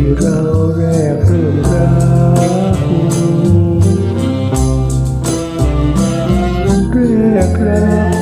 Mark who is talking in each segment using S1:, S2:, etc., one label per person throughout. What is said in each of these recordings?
S1: ที่เราแรกเริ่มรักแรกรัก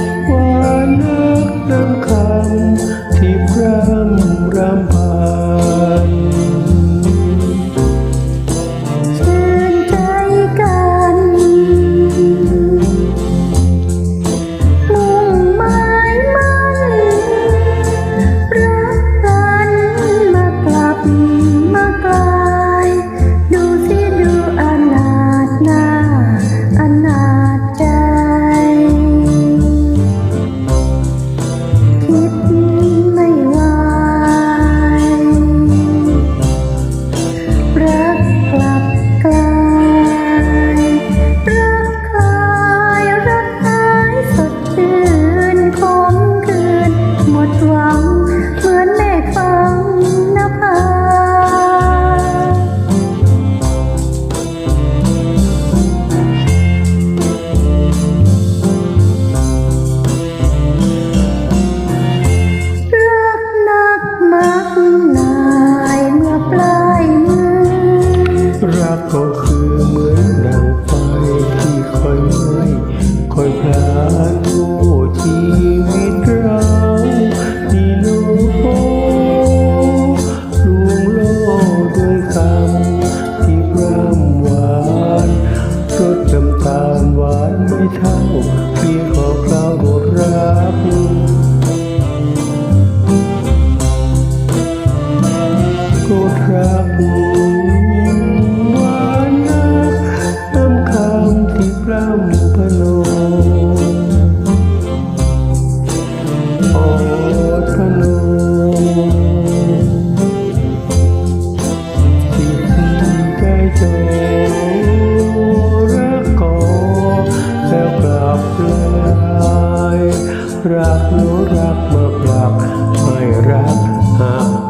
S1: เมือนดังไฟที่ค่อยๆค่อยพลาดโลชีวิต โตรักก็แล้วกลับลายรักหนูรักมากรักไม่รักหาก